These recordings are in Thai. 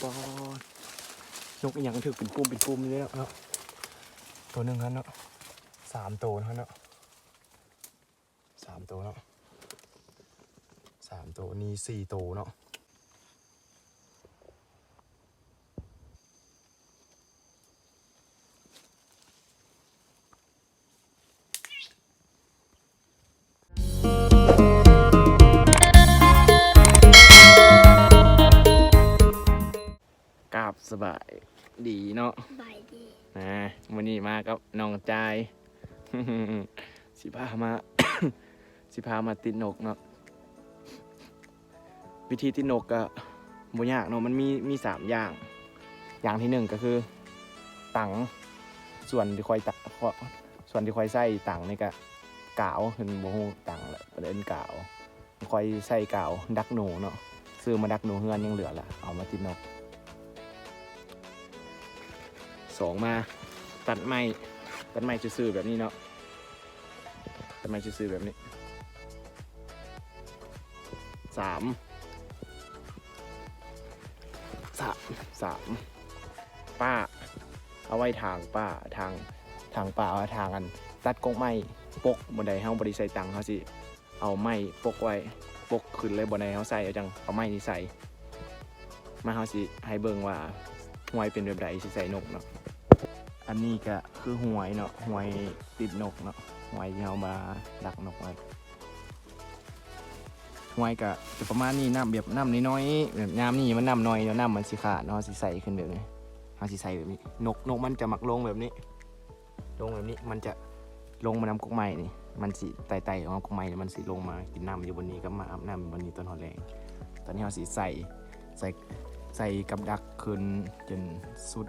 ปอนนกอีหยังถือเป็นปุ่มเป็นปุ่มเลยเนาะตัวหนึ่งฮะเนาะสามตัวนะเนาะสามตัวเนาะสามตัวนี่สี่ตัวเนาะ สบายดีเนาะบายดีนะวันนี้มากับน้องจายสิพามา สิพามาติดนกเนาะวิธีติดนกก็บ่ยากเนาะมันมีมีสามอย่าง อย่างที่หนึ่งก็คือตังส่วนที่คอยตักส่วนที่คอยใส่ตังนี่ก็กาวเป็นโมโหตังแหละประเด็นกาวคอยใส่กาวดักหนูเนาะซื้อมาดักหนูเฮือนยังเหลือละเอามาติดนก สองมา ตัดไม้ตัดไม้ซื่อๆแบบนี้เนาะตัดไม้ซื่อๆแบบนี้สามสามสามป้า เอาไว้ทางป้าทางทางป้าเอาทางอัน ตัดกงไม้ปกบนใดเฮาบริใส่ตังเขาสิเอาไม้ปกไว้ปกขึ้นเลยบนใดเฮาใส่เอาจังเอาไม้นี้ใส่มาเฮาสิให้เบิ่งว่าหวยเป็นแบบใดสิใส่นกเนาะ อันนี้ก็คือหวยเนาะหวยติดนกเนาะหวยที่เอามาดักนกไว้หวยก็จะประมาณนี้น้ำแบบน้ำน้อยๆแบบน้ำนี่มันน้ำน้อยเนาะน้ำมันสิขาดเนาะสิใสขึ้นแบบนี้เอาสิใสแบบนี้ นกนกมันจะมักลงแบบนี้ลงแบบนี้มันจะลงมาน้ำกุกไม้นี่มันสิไต่ๆของกุกไม้นี่มันสิลงมากินน้ำอยู่บนนี้ก็มาอาบน้ำอยู่บนนี้ต้นหอแรงตอนนี้เราสิใสใส่ใส่กับดักขึ้นจนสุด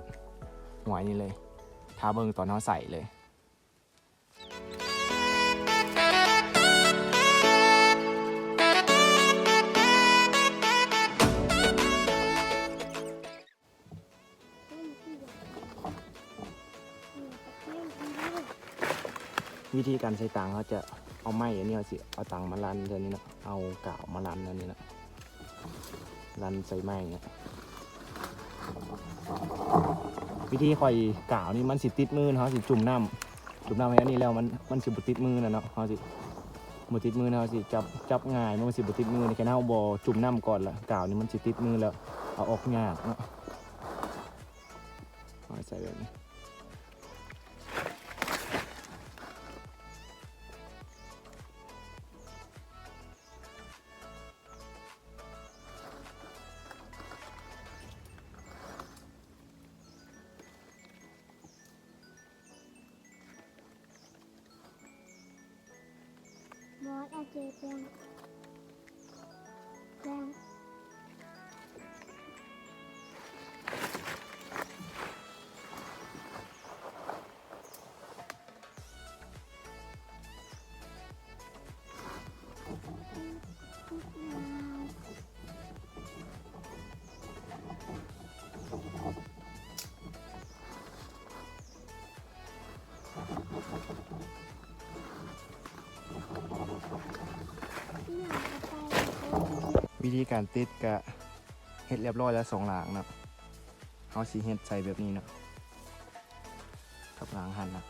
หวยนี่เลย ท้าเบิงตอนเขาใส่เลยวิธีการใช้ตังเขาจะเอาไม้อันนี้เอาสิเอาตังมาลันเดี๋ยวนี้นะเอากาวมาลันอันนี้นะลันใส่ไม้เนี่ย วิธีคอยกาวนี่มันสิติดมือเขาสิจุ่มน้ำจุ่มน้ำไว้อันนี้แล้วมันมันสิบุติดมือนะเนาะเขาสิบุติดมือนะเขาสิจับจับง่ายมันสิบุติดมือในแค่เอาบอจุ่มน้ำก่อนละกาวนี่มันสิติดมือแล้วเอาออกงากเนาะใส่แบบนี้ วิธีการติดกะเฮ็ดเรียบร้อยแล้วสองหลางนะเขาสีเฮ็ดใส่แบบนี้นะกับหลางหันนะ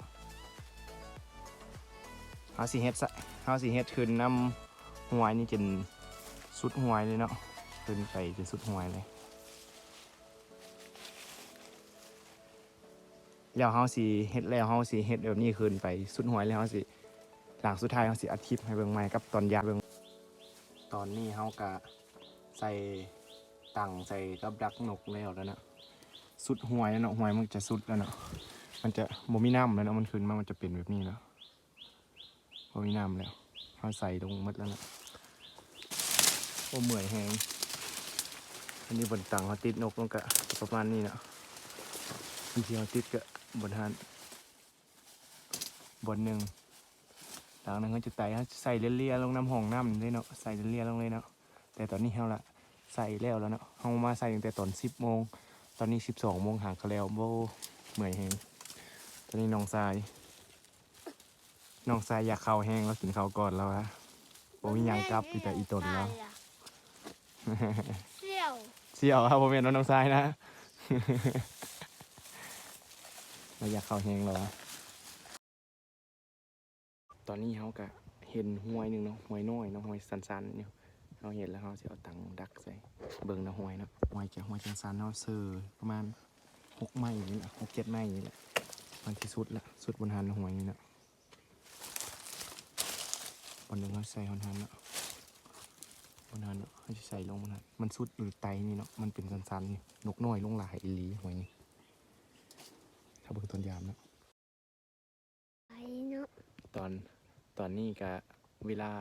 เขาสีเฮ็ดใส่เขาสีเฮ็ดขึ้นน้ำหวยนี่จนสุดหวยเลยเนาะขึ้นไปจนสุดหวยเลยแล้วเขาสีเฮ็ดแล้วเขาสีเฮ็ดแบบนี้ขึ้นไปสุดหวยแล้วเขาสีหลังสุดท้ายเขาสีอัดคลิปให้เบิ่งใหม่กับตอนยาเบิ่งตอนนี้เขากะ ใส่ตังใส่กับดักนกแล้วแล้วนะสุดหวยแล้วเนาะหวยมันจะสุดแล้วเนาะมันจะโมมีน้ำแล้วเนาะมันขึ้นมามันจะเป็นแบบนี้แล้วโมมีน้ำแล้วเขาใส่ลงหมดแล้วนะโอ้เหมื่อยแหงอันนี้บนตังเขาติดนกมันก็ประมาณนี้เนาะบางทีเขาติดก็บนหันบนหนึ่งหลังนั้นเขาจะไต่เขาใส่เลี่ยๆลงน้ำห้องน้ำเลยเนาะใส่เลี่ยๆลงเลยเนาะแต่ตอนนี้เขาละ ใส่แล้วแล้วเนาะเขามาใส่ตั้งแต่ตอนสิบโมง ตอนนี้สิบสองโมงห่างกันแล้วโบเหมื่อยแหงตอนนี้น้องทรายน้องทรายอยากเข้าวแห้งแล้วกินข้าวก่อนแล้วฮะโอ้ยยังกลับอยู่แต่อีตนแล้วเสี่ยวเเสี่ยวครับผมเป็นน้องทรายนะเราอยากเข้าแหงแล้ววะตอนนี้เขาก็เห็นห้วยหนึ่งเนาะห้วยน้อยเนาะห้วยสันๆอยู่ เราเห็นแล้วเขาจะเอาตังค์ดักใส่เบิ่งนะห้วยเนาะห้วยจากห้วยสันๆเนาะเซอร์ประมาณหกไม้นี่แหละหกเจ็ดไม้นี่แหละมันที่สุดละสุดบนหันห้วยนี่เนาะบนหนึ่งเขาใส่หนหันเนาะบนหันเนาะเขาจะใส่ลงบนหันมันสุดอยู่ไตนี่เนาะมันเป็นสันๆนี่นกน้อยลงหลายอีหลีห้วยนี่ถ้าเบิ่งต้นยามเนาะไปเนาะตอนตอนนี้ก็เวลา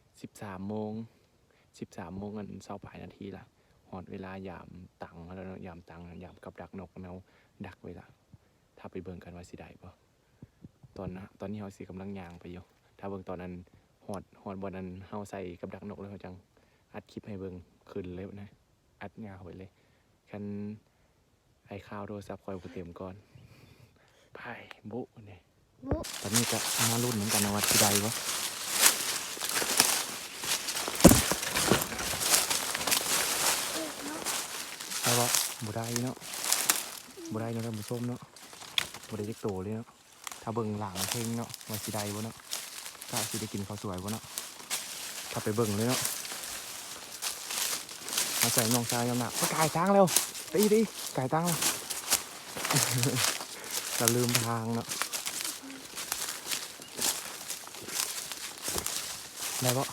13โมง 13โมงกันเศร้าปลายนาทีละหอดเวลายามตังแล้วเนาะยามตังยามกับดักนกแมวดักเวลาถ้าไปเบิ่งกันว่าสิได้ปะตอนนะตอนนี้เฮาสิกำลังย่างไปอยู่ถ้าเบิ่งตอนนั้นหอดหอดบอนั้นเฮาใส่กับดักนกแล้วเขาจังอัดคลิปให้เบิ่งขึ้นเลยนะอัดยาวไปเลยคันไอ้ข้าวโทรศัพท์คอยบ่เต็มก่อนไปบุเนี่ยบุตอนนี้ก็มารุ่นเหมือนกันนะว่าที่ใดวะ เอกเนาะ ใช่ปะบุได้เนาะบุได้เนาะท่านผู้ชมเนาะบุได้เล็กโตเลยเนาะถ้าเบิ่งหลังเพลงเนาะว่าที่ใดวะเนาะถ้าสิได้กินข้าวสวยวะเนาะถ้าไปเบิ่งเลยเนาะมาใส่น้องชายน้ำหนักก็กายตั้งเร็วตีดิกายตั้งเราลืมทางเนาะได้ปะ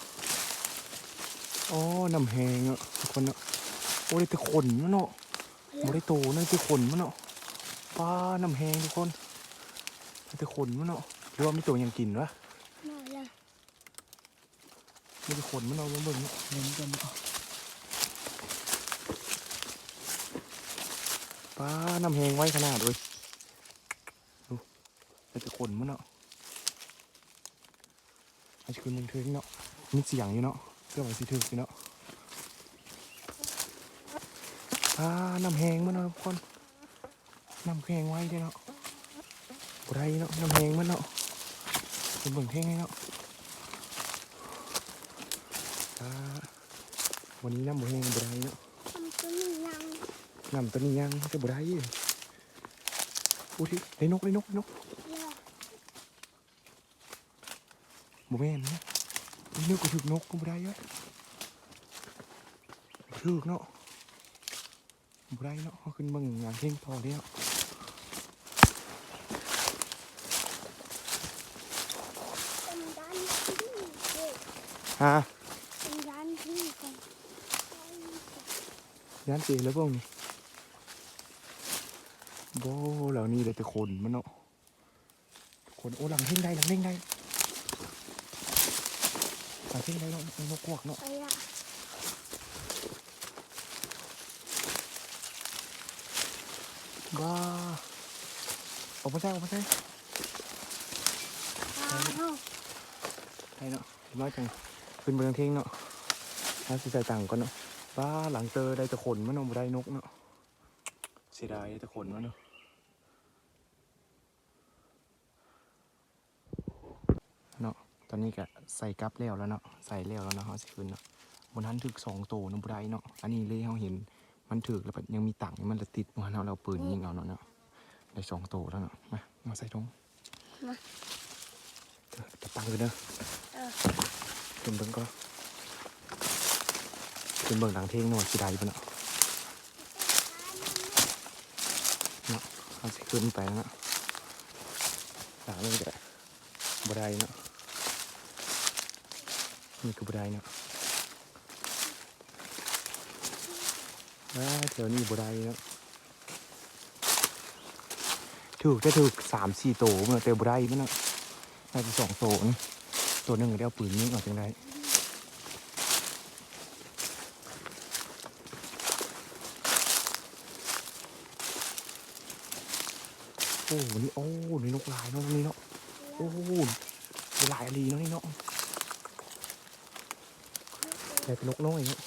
อ๋อน้ำแหงอะทุกคนเนาะ อ้ได้แต่ขนมันเนาะบ่ได้โตนะแต่ขนมันเนาะป้าน้ำแหงทุกคนได้แต่ขนมันเนาะหรือว่ามีตัวหยังกินวะหน่อยละมีแต่ขนมันเนาะมาเบิ่งเนาะเห็นกันเนาะป้าน้ำแหงไว้ขนาดเลยดูได้แต่ขนมันเนาะอาจจะคือมึงเทิงเนาะมีเสียงอยู่เนาะเพื่อไว้สิถึกอยู่เนาะ ป้าน้ำแหงมันเนาะทุกคนน้ำแหงไว้เด้อเนาะบ่ไรเนาะน้ำแหงมันเนาะเป็นเบิ่งเท่งให้เนาะอ่าวันนี้น้ำบ่แห้งบ่ได้เนาะทำตัวนี้ยังน้ำตัวนี้ยังจะบ่ได้อู้ที่ได้นกได้นกได้นกเยอะบ่แม่นนะนี่นึกก็ถึกนกก็บ่ได้เว้ยบ่ถึกเนาะ บ่ได้เนาะเอาขึ้นเบิ่งงานเพลงต่อแล้วเป็นด้านที่เด็กฮะเป็นด้านที่ก่อนย่านสิแล้วพวกนี้บ่เหล่านี้ได้แต่คนมันเนาะคนโอ้หลังเพลงได้หลังเพลงได้หลังเพลงได้เนาะนกกวกเนาะ ไปละ บ้าออกมาใช่ออกมาใช่ตาเนาะใช่เนาะน้อยจังขึ้นเบืองเท่งเนาะน่าสิใส่ตังค์ก่อนเนาะบ้าหลังเจอได้แต่ขนมันเนาะบ่ได้นกเนาะเสียดายได้แต่ขนมันเนาะเนาะตอนนี้ก็ใส่กลับแล้วแล้วเนาะใส่แล้วแล้วเนาะเขาสิขึ้นเนาะบนนั้นถึกสองโตวเนาะบ่ได้เนาะอันนี้เลยเขาเห็น มันถึกแล้วแบบยังมีตังค์มันละติดมันเราเราปืนยิงเอาเนาะเนาะได้สองโตวแล้วเนาะมามาใส่ทงมาจะตังค์เลยเด้อเออขึ้นเบิ่งก็ขึ้นเบิ่งหลังเท่งหน่อยสิได้ปะเนาะเนาะเอาสิขึ้นไปแล้วเนาะหลังนี่ก็ได้บ่ได้เนาะนี่ก็บ่ได้เนาะ ว้าแถวนี้บ่ได้เนาะถูกจะถูกสามสี่โตมื่อเตบ่ได้มั้งเนาะน่าจะสองโตนี่ตัวหนึ่งได้เอาปืนยิงออกจังได้โอ้นนี้โอ้นี่นกลายเนาะนี่เนาะโอ้นี่ลายอะไรเนาะนี่เนาะแต่เป็นนกน้อยเนาะ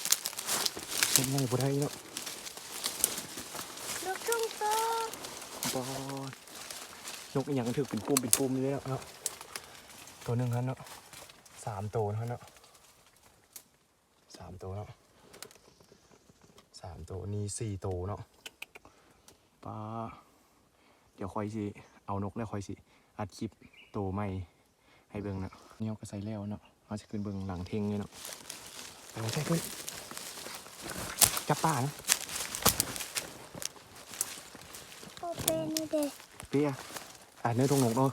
นกน้อยบ่ได้เนาะ ลูกทุ่งโต บอดนกอีหยังถือเป็นปุ่มเป็นปุ่มเลยเนาะตัวหนึ่งฮะเนาะสามตัวนะเนาะสามตัวเนาะสามามตัวนี่สี่ตัวเนาะป้าเดี๋ยวคอยสิเอานกแล้วคอยสิอัดคลิปตัวใหม่ให้เบิ่งเนาะนี่เอาก็ใส่แล้วเนาะเอาจะขึ้นเบิ่งหลังเทงเลยเนาะเอาใช่ขึ้นจับป่านะ โอ เป็นนี่เด้เปียอ่าเนื้อตรงนก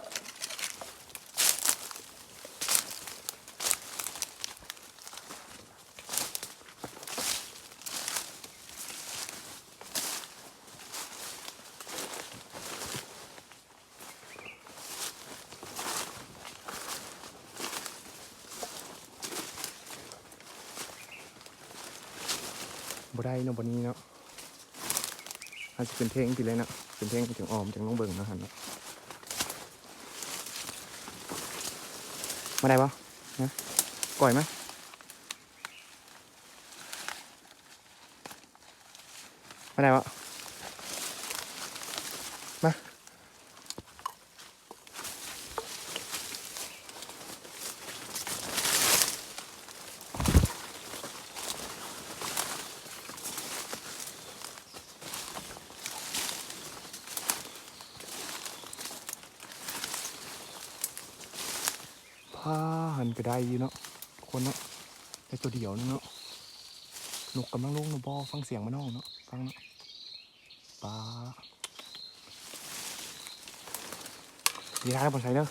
เนาจะเป็นเพลงไปเลยนะเป็นเพลงถึงออมถึงน้องเบิ่งนะฮะมาได้ปะนะก่อยไหมมาได้ปะ ก็ได้อยู่เนาะคนเนาะได้ตัวเดียวนึงเนาะนกกำลังลงเนาะบอฟังเสียงมันน้องเนาะฟังเนาะปลาดีร้ายบนใช้เนาะ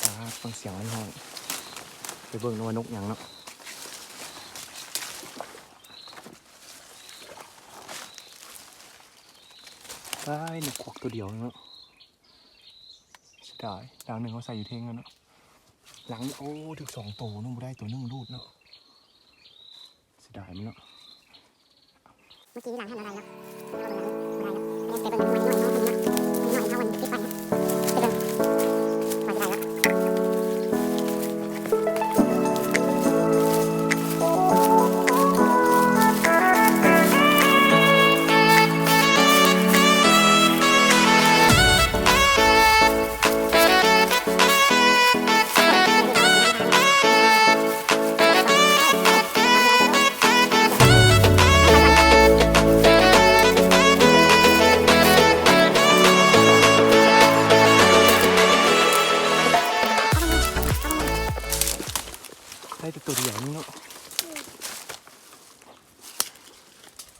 ปฟังเสียงมันห้องไปเบิ่งนาะว่านกหยังเนาะได้นกควักตัวเดียวนึงเนาะเสียดายหลังหนึ่งเขาใส่อยู่เท่งกันเนาะ หลังนี่โอ้ถึกสองตัวนู่นได้ตัวนึงรูดเนาะเสียดายมันเนาะเมื่อกี้หลังหันอะไรเนาะ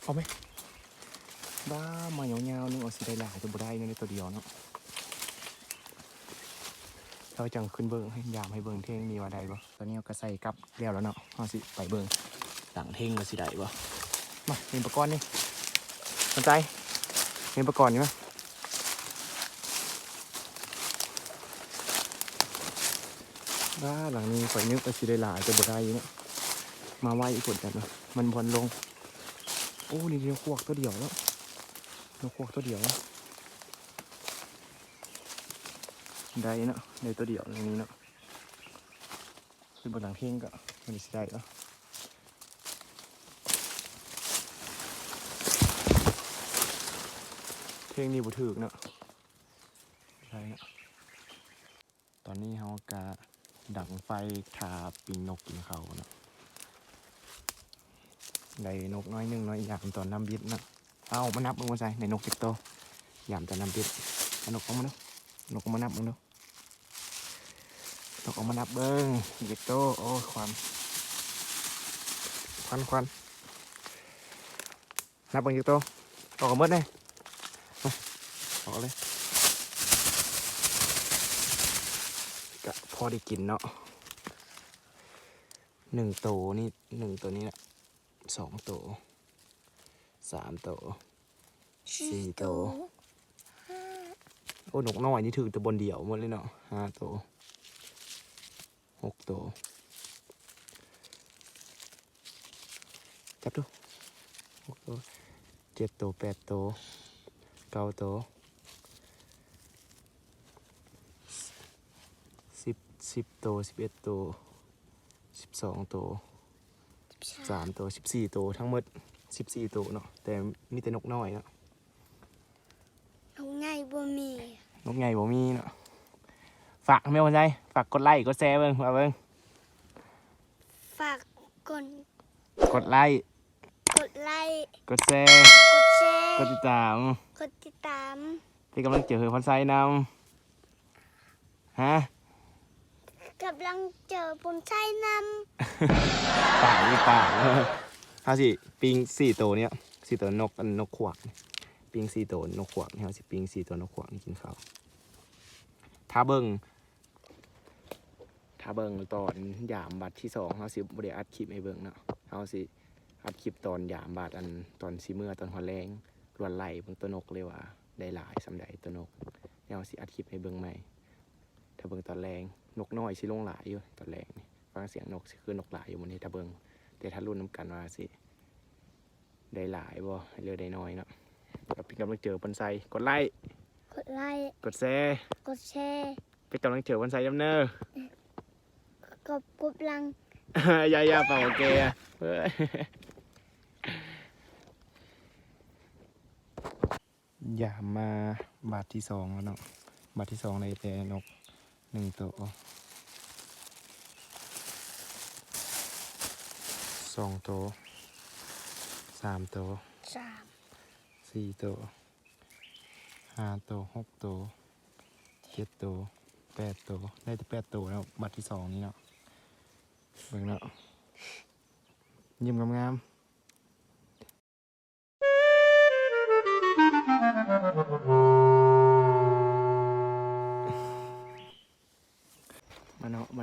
เอาไหมบ้ามายาวๆนึงเอาสิได้หลายตัวบ่ได้เนาะในตัวเดียวเนาะเราจังขึ้นเบิ่งให้ยามให้เบิ่งเท่งมีว่าใดบ่ตอนนี้เราก็ใส่กลับแล้วแล้วเนาะเอาสิไปเบิ่งหลังเท่งว่าสิได้บ่มาเห็นประกรณ์นี่สนใจเห็นประกรณ์นี่ไหมบ้าหลังนี้ข่อยนึกว่าสิได้หลายจะบ่ได้เนาะมาไวอีกคนกันเนาะมันบอลลง โอ้นี่เดียวขวกตัวเดียวแล้วเดียวขวกตัวเดียวได้เนาะได้ตัวเดียวตรงนี้เนาะคือบนหลังเพ่งก็มันสิได้เนาะเพลงนี้บ่ถึกเนาะใช่เนาะตอนนี้เขากะดังไฟทาปิงนกกินเขาเนาะ ได้นกน้อยหนึ่งน้อยยามตอนน้ำบิดนะเอามานับมึงมาใส่ในนกจิกโตยามตอนน้ำบิดนกออกมาเนาะนกออกมานับมึงเนาะนกออกมานับเบิ้งจิกโตโอ้ควันควันควันนับเบิ้งจิกโตออกกันมดเลยมาออกเลยก็พอได้กินเนาะหนึ่งโตวนี่หนึ่งตัวนี้แหละ สองโตวสามโตวสี่โตวโอ้นกน้อยนี่ถือแต่บนเดียวหมดเลยเนาะห้าโตวหกโตวจับดูหกโตวเจ็ดโตวแปดโตวเก้าโตวสิบสิบโตสิบเอ็ดโตสิบสองโตสิบ สามโตสิบสี่โตทั้งหมดสิบสี่โตเนาะแต่มีแต่นกน้อยเนาะเอาง่ายบ่มีนกใหญ่บ่มีเนาะฝากไม่ว่าใจฝากกดไลค์กดแชร์เบิ่งว่าเบิ่งฝากกดกดไลค์กดไลค์กดแชร์กดแชร์กดติดตามกดติดตามเป็นกำลังเจอเฮอพันไซนำฮะ กำลังเจอปุนใช้นป่าไม่ป่าเฮาสิปิงสี่ตัวเนี้ยสี่ตัวนกอันนกขวากนี่ปิงสี่ตัวนกขวากนี่เฮาสิปิงสี่ตัวนกขวากนี่กินข้าวถ้าเบิ่งถ้าเบิ่งตอนยามบัตรที่สองเฮาสิบ่ได้อัดคลิปให้เบิ่งเนาะเฮาสิอัดคลิปตอนยามบัตรอันตอนสิเมื่อตอนหัวแรงรวนไหลเบิ่งตัวนกเลยว่าได้หลายสำใดตัวนกเดี๋ยเฮาสิอัดคลิปให้เบิ่งใหม่ถ้าเบิ่งตอนแรง นกน้อยสิลงหลายอยู่ตอนแรงนี่ฟังเสียงนกสิคือนกหลายอยู่มื้อนี้ถ้าเบิ่งแต่ถ้ารุ่นน้ำกันว่าสิได้หลายบ่ให้เรือได้น้อยเนาะก็เป็นกำลังเจอปันไซกดไลค์ำกดไลค์กดแชร์กดแชร์เป็นกำลังเจอปันไซยำเนอร์กดกดลังยายาเป่าโอเคอะเฮ้ยอย่ามาบาทที่สองแล้วเนาะบาทที่สองในแต่นก หนึ่งตัวสองตัวสามตัวสามสี่ตัวห้าตัวหกตัวเจ็ดตัวแปดตัวได้แต่แปดตัวแล้วบัตรที่สองนี้เนาะเบิ่งเนาะยิ้มงามๆ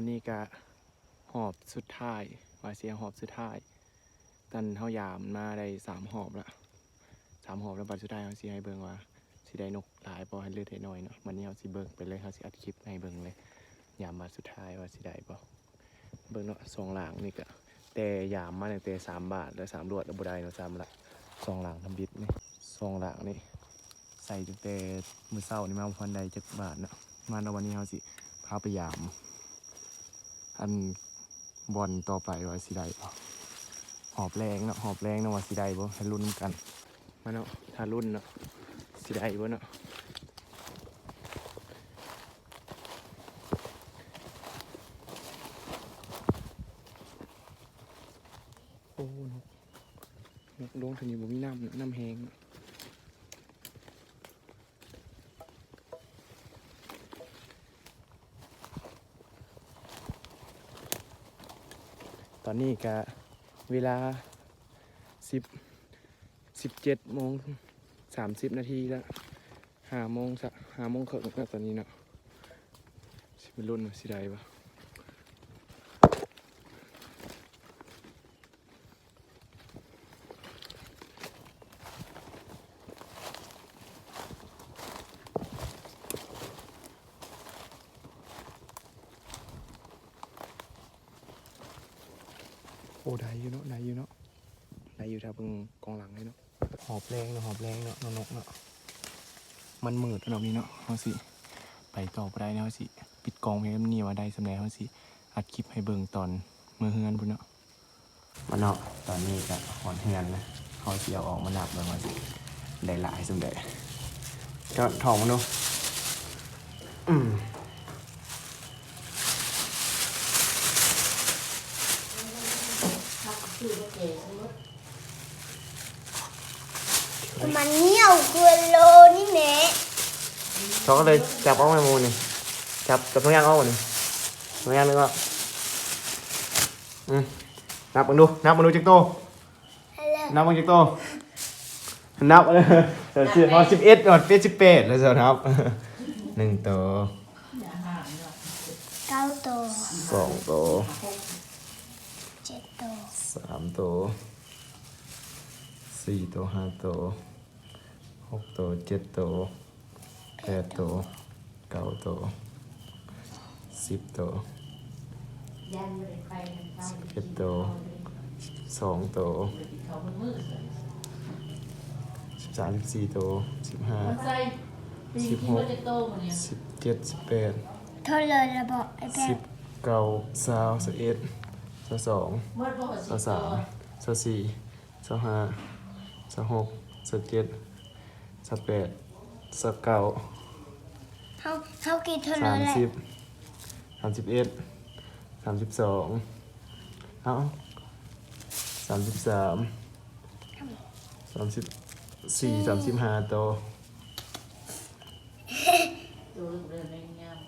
วันนี้ก็หอบสุดท้ายว่าเสียงหอบสุดท้ายตันเท่ายามมาได้สามหอบละสามหอบแล้วบัดสุดท้ายเขาสิให้เบิ่งว่าสิได้นกหลายบ่ให้เลือดได้น้อยเนาะวันนี้เขาสิเบิ่งไปเลยเขาสิอัดคลิปให้เบิ่งเลยยามบัดสุดท้ายว่าสิได้บ่เบิ่งเนาะสองหลังนี่ก็แต่ยามมาตั้งแต่สามบาทแล้วสามรวดแล้วบ่ได้เนาะสามละสองหลังทำบิดนี่สองหลังนี่ใส่ตั้งแต่มือเช้านี่มาบ่ทันได้จักบาทเนาะมาแล้ววันนี้เขาสิพาไปยาม อันบอลต่อไปว่าสิได้บ่หอบแรงเนาะหอบแรงเนาะว่าสิได้บ่ให้ลุ้นกันมาเนาะถ้ารุ่นเนาะสิได้บ่เนาะโอ้นกนกลงทีนี้บ่มีน้ำเนาะน้ำแห้งเนาะต อนนี้ก็เวลาสิบสิบเจ็ดโมงสามสิบนาทีแล้วห้าโมงสะห้าโมงครึ่งตอนนี้เนาะสิบรุ่นว่สิได้ปะโอ้ได้อยู่เนาะได้อยู่เนาะได้อยู่ถ้าเบิ่งกองหลังเลยเนาะ หอบ แรงเนาะหอบแรงเนาะนกเนาะมันมืดเนานี่เนาะเขาสิไปต่อไปได้เนาะเขาสิปิดกองเพลงนี่ว่าได้สำเร็จเขาสิอัดคลิปให้เบิ่งตอนเมื่อเฮือนพุ่นเนาะมาเนาะตอนนี้ก็หอนเฮือนนะเขาเสิเอาออกมานับแล้วว่าสิได้หลายสำเร็จก็ทองมันดูอืม มันเหนียวเกินโลนี่แหม่ เขาก็เลยจับเอาไม้มูนี่จับจับทุกอย่างเอาหมดนี่ทุกอย่างนึงก็อืมนับมันดูนับมันดูจิกโตฮัลโหลนับมันจิกโตนับเลยเดี๋ยวสิพอสิบเอ็ดก่อนเป็นสิบแปดแล้วจะนับหนึ่งตัวเก้าตัวสองตัวเจ็ดตัวสามตัวสี่ตัวห้าตัวหกตัวเจ็ดตัว แปดตัวเก้าตัวสิบตัวสิบเอ็ดตัวสองตัวสิบสามสิบสี่ตัวสิบห้าส่ปีที่มันจะโตมาเนี่ยสิบเจ็ดสิบแปดเท่าเลยระบอกไอ้แป๊สิบเก้าสาวสิบเอ็ดสิบสองเมื่อพอสามสสี่สห้าสหกสเจ็ดสแปด สเก้าเขาเขากินเท่าเลสายมแหละสิบสามสิบเอ็ดสามสิบสองเอาสามสิบสามสามสิบสี่สามสิบห้าโตวตัวเดินในงาม